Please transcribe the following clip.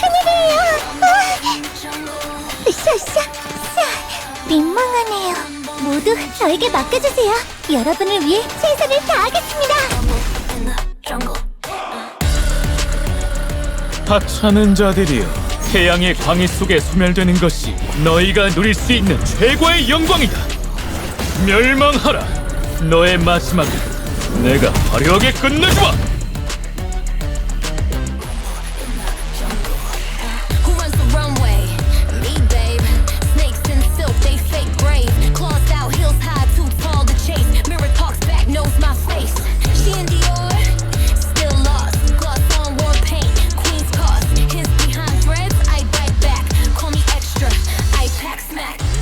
큰일이에요. Jungle. 샤샤, 샤. 민망하네요. 모두 저에게 맡겨주세요. 여러분을 위해 최선을 다하겠습니다. In the jungle. 하찮은 자들이여 태양의 광희 속에 소멸되는 것이 너희가 누릴 수 있는 최고의 영광이다 멸망하라 너의 마지막을 내가 화려하게 끝내주마! smack.